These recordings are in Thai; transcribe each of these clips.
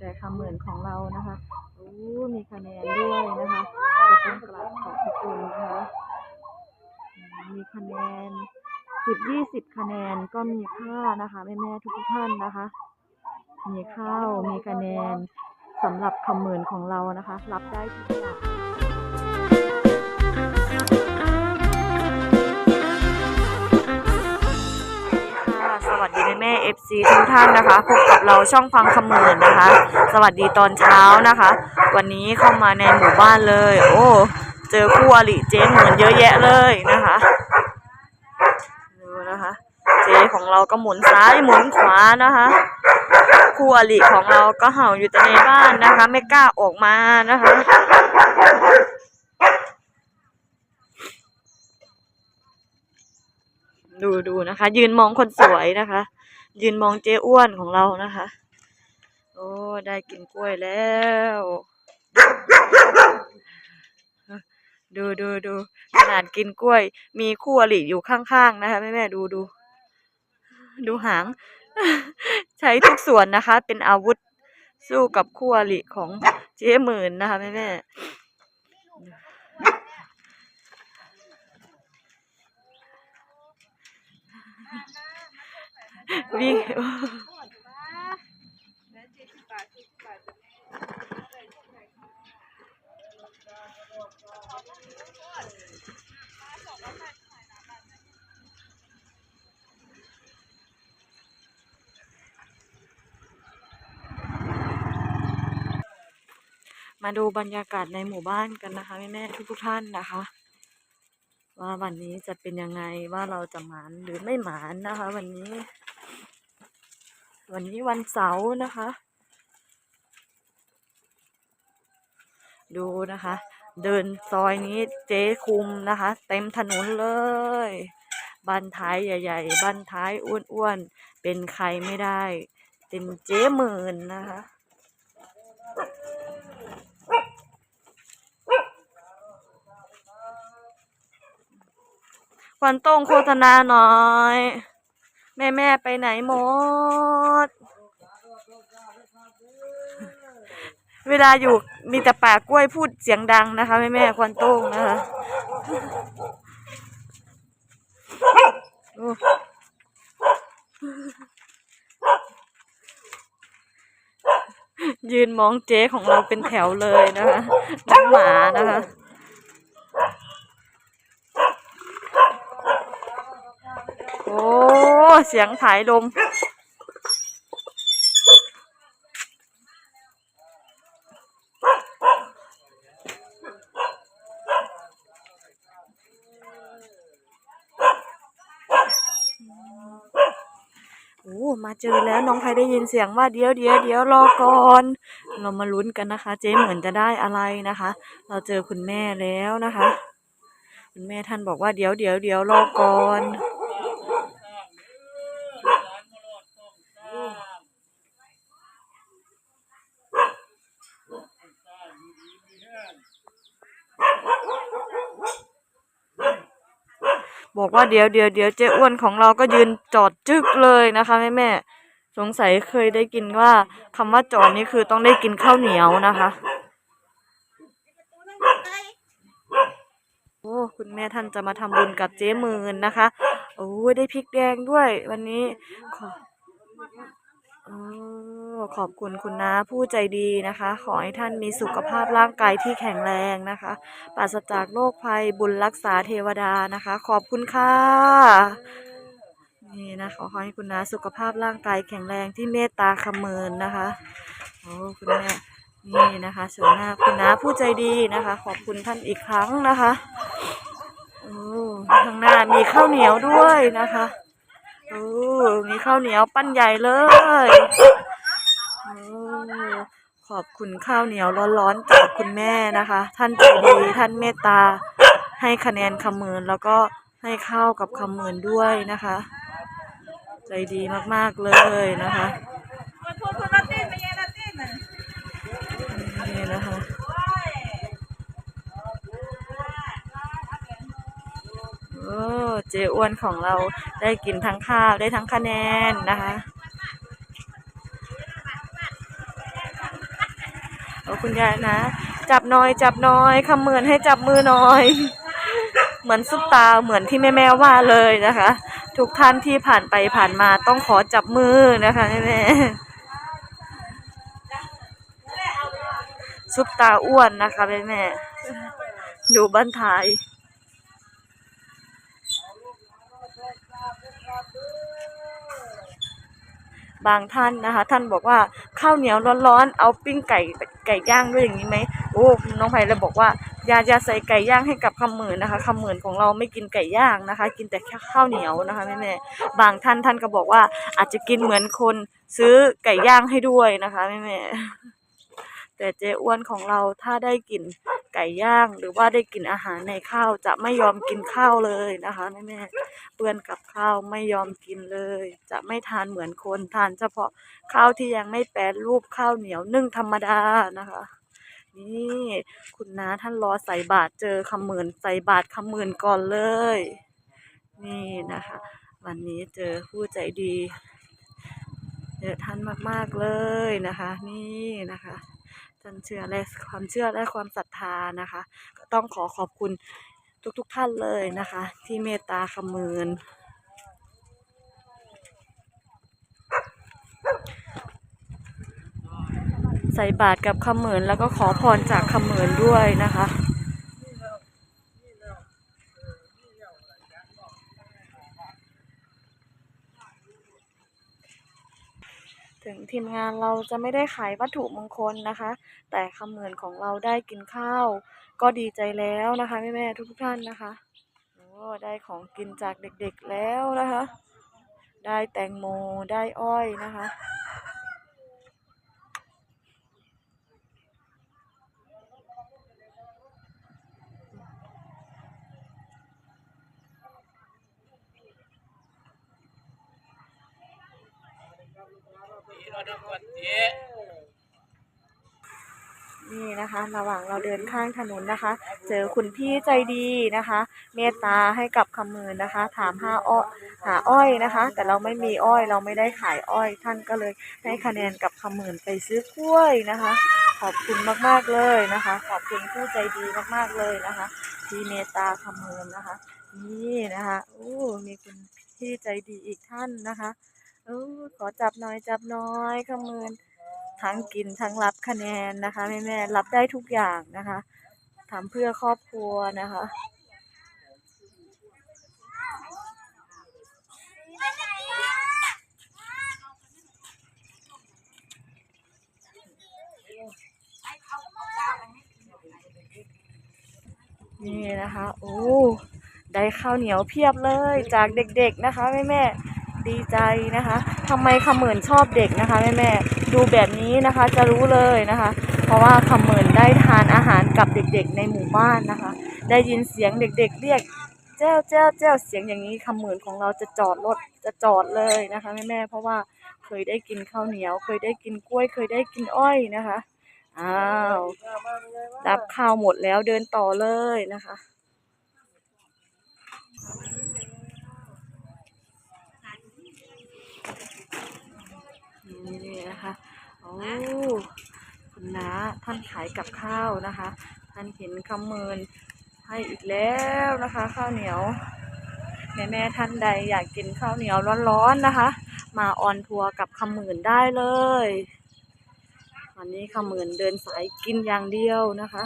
แต่คำเหมือนของเรานะคะโอ้มีคะแนนด้วยนะคะก็ต้องกราบขอบพระคุณนะคะ มีคะแนนสิบยี่สิบคะแนนก็มีค่านะคะแม่แม่ทุกท่านนะคะ มีข้าวมีคะแนนสำหรับคำเหมือนของเรานะคะ รับได้ทุกอย่าง วัสดีแม่แม่เอฟซีทุกท่านนะคะพบกับเราช่องฟังคำเหมือนนะคะ สวัสดีตอนเช้านะคะ วันนี้เข้ามาในหมู่บ้านเลย โอ้เจอคู่อริเจ๊เหมือนเยอะแยะเลยนะคะดูนะคะ เจ๊ของเราก็หมุนซ้ายหมุนขวานะคะคู่อริของเราก็เห่าอยู่แต่ในบ้านนะคะ ไม่กล้าออกมานะคะ ดูดูนะคะ ยืนมองคนสวยนะคะ ยืนมองเจ๊อ้วนของเรานะคะ โอ้ได้กินกล้วยแล้ว ดูดูดูขนาดกินกล้วย มีคู่อริอยู่ข้างๆนะคะแม่แม่ดูดูดูหาง ใช้ทุกส่วนนะคะ เป็นอาวุธสู้กับคู่อริของเจ๊หมื่นนะคะแม่แม่ วิ่งมาดูบรรยากาศในหมู่บ้านกันนะคะแม่แม่ทุกทุกๆท่านนะคะ ว่าวันนี้จะเป็นยังไงว่าเราจะหมานหรือไม่หมานนะคะ วันนี้ วันนี้วันเสาร์นะคะ ดูนะคะ เดินซอยนี้เจ๊คุมนะคะ เต็มถนนเลยบ้านท้ายใหญ่ ๆบ้านท้ายอ้วนๆเป็นใครไม่ได้ เป็นเจ๊หมื่นนะคะควันต้งโฆษณาหน่อย แม่แม่ไปไหนหมด เวลาอยู่มีแต่ปากกล้วยพูดเสียงดังนะคะ แม่แม่ควันโต้งนะคะยืนมองเจ๊ของเราเป็นแถวเลยนะคะน้องหมานะคะ โอ้ เสียงผายลม โอ้ มาเจอแล้วน้องไพได้ยินเสียงว่าเดี๋ยวเดี๋ยวเดี๋ยวรอก่อน เรามาลุ้นกันนะคะ เจ๊เหมือนจะได้อะไรนะคะ เราเจอคุณแม่แล้วนะคะ คุณแม่ท่านบอกว่าเดี๋ยวเดี๋ยวเดี๋ยวรอก่อน บอกว่าเดี๋ยวเดี๋ยวเดี๋ยวเจ๊อ้วนของเราก็ยืนจอดจึกเลยนะคะแม่แม่สงสัยเคยได้กินว่าคำว่าจอดนี่คือต้องได้กินข้าวเหนียวนะคะโอ้คุณแม่ท่านจะมาทำบุญกับเจ๊มื่นนะคะโอ้ได้พริกแดงด้วย วันนี้ขอ โอ้ขอบคุณคุณน้าผู้ใจดีนะคะ ขอให้ท่านมีสุขภาพร่างกายที่แข็งแรงนะคะ ปราศจากโรคภัยบุญรักษาเทวดานะคะ ขอบคุณค่ะนี่นะขอให้คุณน้าสุขภาพร่างกายแข็งแรงที่เมตตาคำเมินนะคะโอ้คุณแม่นี่นะคะสวนหน้าคุณน้าผู้ใจดีนะคะ ขอบคุณท่านอีกครั้งนะคะโอ้ข้างหน้ามีข้าวเหนียวด้วยนะคะโอ้มีข้าวเหนียวปั้นใหญ่เลย ขอบคุณข้าวเหนียวร้อนๆจากคุณแม่นะคะ ท่านใจดีท่านเมตตา ให้คะแนนคำเมินแล้วก็ให้ข้าวกับคำเมินด้วยนะคะ ใจดีมากๆเลยนะคะนี่นะคะโอ้เจ๊อ้วนของเราได้กินทั้งข้าวได้ทั้งคะแนนนะคะ คุณยายนะ จับน้อย จับน้อยคำเหมือนให้จับมือน้อย เหมือนซุปตาเหมือนที่แม่แม่ว่าเลยนะคะ ทุกท่านที่ผ่านไปผ่านมาต้องขอจับมือนะคะแม่แม่ซุปตาอ้วนนะคะแม่แม่ดูบ้านท้าย บางท่านนะคะ ท่านบอกว่าข้าวเหนียวร้อนๆเอาปิ้งไก่ไก่ย่างด้วยอย่างนี้ไหมโอ้น้องไผ่เลยบอกว่าอย่าอย่าใส่ไก่ย่างให้กับคำหมื่นนะคะคำหมื่นของเราไม่กินไก่ย่างนะคะ กินแต่แค่ข้าวเหนียวนะคะแม่แม่ๆบางท่านท่านก็บอกว่าอาจจะกินเหมือนคนซื้อไก่ย่างให้ด้วยนะคะแม่แม่ๆแต่เจ๊อ้วนของเราถ้าได้กิน ก่ย่าง หรือว่าได้กินอาหารในข้าวจะไม่ยอมกินข้าวเลยนะคะแม่แม่เปื้อนกับข้าวไม่ยอมกินเลย จะไม่ทานเหมือนคนทานเฉพาะข้าวที่ยังไม่แปรรูปข้าวเหนียวนึ่งธรรมดานะคะนี่คุณน้าท่านรอใส่บาตรเจอคำหมื่นใส่บาตรคำหมื่นก่อนเลย นี่นะคะ วันนี้เจอผู้ใจดีเจอท่านมากๆเลยนะคะ นี่นะคะ ท่านเชื่อและความเชื่อและความศรัทธานะคะ ก็ต้องขอขอบคุณทุกๆทท่านเลยนะคะ ที่เมตตาคำมืนใส่บาตรกับคำมือนแล้วก็ขอพรจากคำมือนด้วยนะคะ ถึง ทีมงานเราจะไม่ได้ขายวัตถุมงคลนะคะ แต่คำเหมือนของเราได้กินข้าว ก็ดีใจแล้วนะคะแม่แม่ๆทุกท่านนะคะโอ้ได้ของกินจากเด็กๆแล้วนะคะ ได้แตงโมได้อ้อยนะคะ นี่นะคะ ระหว่างเราเดินข้างถนนนะคะ เจอคุณพี่ใจดีนะคะ เมตตาให้กับคำมือนะคะ ถามหาอ้อหาอ้อยนะคะ แต่เราไม่มีอ้อยเราไม่ได้ขายอ้อย ท่านก็เลยให้คะแนนกับคำมือไปซื้อกล้วยนะคะ ขอบคุณมากๆเลยนะคะ ขอบคุณผู้ใจดีมากๆเลยนะคะ ที่เมตตาคำมือนะคะ นี่นะคะโอ้มีคุณพี่ใจดีอีกท่านนะคะ ออขอจับหน่อยจับน้อยคำมือทั้งกินทั้งรับคะแนนนะคะแม่แม่รับได้ทุกอย่างนะคะทำเพื่อครอบครัวนะคะนี่นะคะ โอ้ ได้ข้าวเหนียวเพียบเลยจากเด็กๆนะคะแม่แม่ ดีใจนะคะทำไมขมื่นชอบเด็กนะคะแม่แม่ดูแบบนี้นะคะจะรู้เลยนะคะ เพราะว่าขมื่นได้ทานอาหารกับเด็กๆในหมู่บ้านนะคะ ได้ยินเสียงเด็กๆ เรียกเจ้าเจ้าเจ้าเสียงอย่างนี้ขมื่นของเราจะจอดรถจะจอดเลยนะคะแม่แม่เพราะว่าเคยได้กินข้าวเหนียว เคยได้กินกล้วย เคยได้กินอ้อยนะคะอ้าวรับข้าวหมดแล้วเดินต่อเลยนะคะ นี่นะคะโอ้คุณน้าท่านขายกับข้าวนะคะ ท่านเห็นคำเมินให้อีกแล้วนะคะ ข้าวเหนียวแม่แม่ท่านใดอยากกินข้าวเหนียวร้อนๆนะคะ มาออนทัวร์กับคำหมื่นได้เลย วันนี้คำหมื่นเดินสายกินอย่างเดียวนะคะ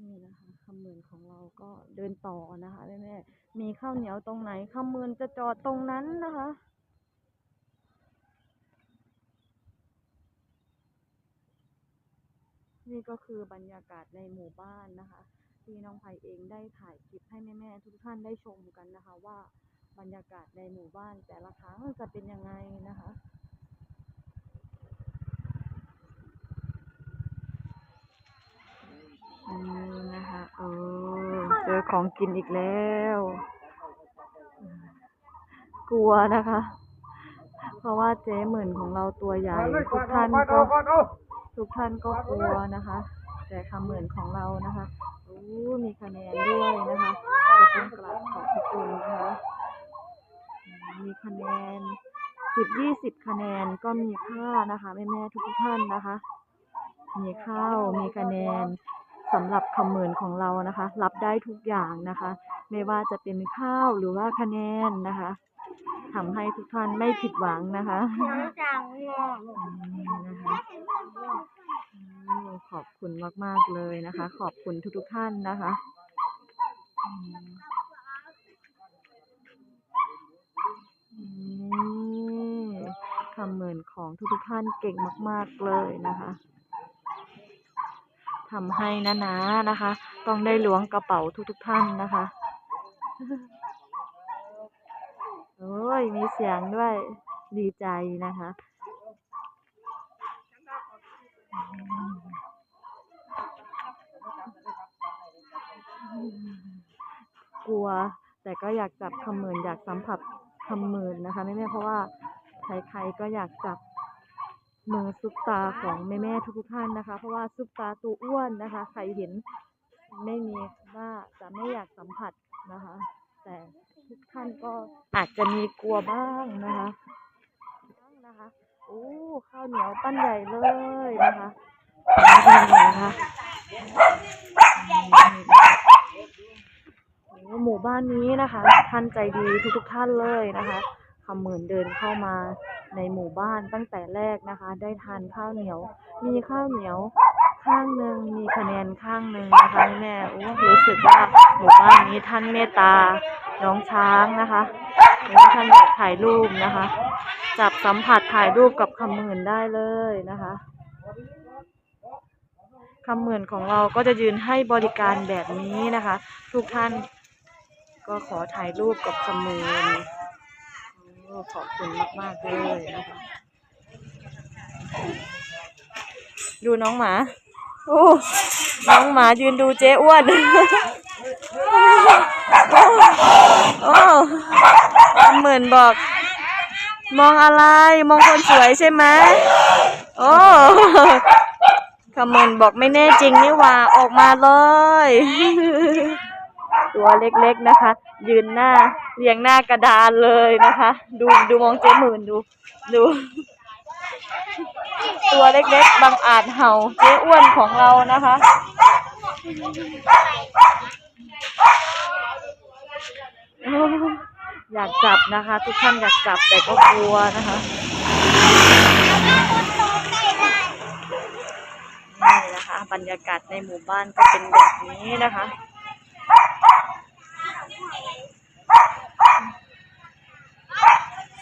นี่นะ คำเมือนของเราก็เดินต่อนะคะแม่แม่ๆมีข้าวเหนียวตรงไหนคำเมือนจะจอดตรงนั้นนะคะนี่ก็คือบรรยากาศในหมู่บ้านนะคะ ที่น้องไผ่เองได้ถ่ายคลิปให้แม่ๆทุกท่านได้ชมกันนะคะ ว่าบรรยากาศในหมู่บ้านแต่ละครั้งจะเป็นยังไงนะคะ อืมนะคะเออเจอ ของกินอีกแล้ว กลัวนะคะ เพราะว่าเจ๊หมื่นของเราตัวใหญ่ทุกท่านก็ทุกท่านก็กลัวนะคะ แต่คำเหมือนของเรานะคะโอ้มีคะแนนด้วยนะคะจะต้องกราบขอบพระคุณนะคะมีคะแนนสิบยี่สิบคะแนนก็มีค่านะคะแม่แม่ทุกท่านนะคะ มีข้าวมีคะแนน สำหรับคำเหมือนของเรานะคะ รับได้ทุกอย่างนะคะ ไม่ว่าจะเป็นข้าวหรือว่าคะแนนนะคะทำให้ทุกท่านไม่ผิดหวังนะคะจังนะคะขอบคุณมาก ๆ เลยนะคะ ขอบคุณทุก ๆ ท่านนะคะอืมนี่คำเหมือนของทุกๆท่านเก่งมาก ๆ เลยนะคะ ทำให้นะนะนะคะ ต้องได้ล้วงกระเป๋าทุกๆท่านนะคะโอ้ยมีเสียงด้วยดีใจนะคะกลัว แต่ก็อยากจับคำหมื่นอยากสัมผัสคำหมื่นนะคะแม่ๆเพราะว่าใครๆก็อยากจับ มือซุปตาของแม่ๆทุกท่านนะคะ เพราะว่าซุปตาตัวอ้วนนะคะ ใครเห็นไม่มีว่าจะไม่อยากสัมผัสนะคะ แต่ทุกท่านก็อาจจะมีกลัวบ้างนะคะนะคะโอ้ข้าวเหนียวปั้นใหญ่เลยนะคะนี่นะคะหมู่บ้านนี้นะคะ ท่านใจดีทุกๆท่านเลยนะคะคำเหมื่นเดินเข้ามา ในหมู่บ้านตั้งแต่แรกนะคะ ได้ทานข้าวเหนียว มีข้าวเหนียวข้างหนึ่งมีคะแนนข้างหนึ่งนะคะแม่โอ้รู้สึกว่าหมู่บ้านนี้ท่านเมตตาน้องช้างนะคะหรือว่าท่านอยากถ่ายรูปนะคะ จับสัมผัสถ่ายรูปกับคำหมื่นได้เลยนะคะคำหมื่นของเราก็จะยืนให้บริการแบบนี้นะคะ ทุกท่านก็ขอถ่ายรูปกับคำหมื่น โอ้ขอบคุณมาก ๆ เลยนะคะ ดูน้องหมา โอ้ น้องหมายืนดูเจ๊อ้วน โอ้คำหมื่นบอก มองอะไร มองคนสวยใช่ไหม โอ้คำหมื่นบอกไม่แน่จริงนี่ว่า ออกมาเลย ตัวเล็กๆนะคะ ยืนหน้าเรียงหน้ากระดานเลยนะคะ ดูดูมองเจ๊หมื่นดูดู ตัวเล็กๆบางอาจเห่าเจ๊อ้วนของเรานะคะ อยากจับนะคะ ทุกท่านอยากจับแต่ก็กลัวนะคะนี่นะคะ บรรยากาศในหมู่บ้านก็เป็นแบบนี้นะคะ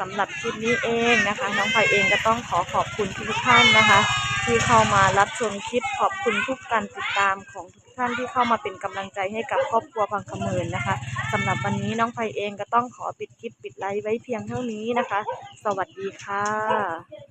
สำหรับคลิปนี้เองนะคะ น้องไฟเองก็ต้องขอขอบคุณทุกท่านนะคะ ที่เข้ามารับชมคลิปขอบคุณทุกการติดตามของทุกท่านที่เข้ามาเป็นกำลังใจให้กับครอบครัวพังคำเมินนะคะสำหรับวันนี้น้องไฟเองก็ต้องขอปิดคลิปปิดไลฟ์ไว้เพียงเท่านี้นะคะ สวัสดีค่ะ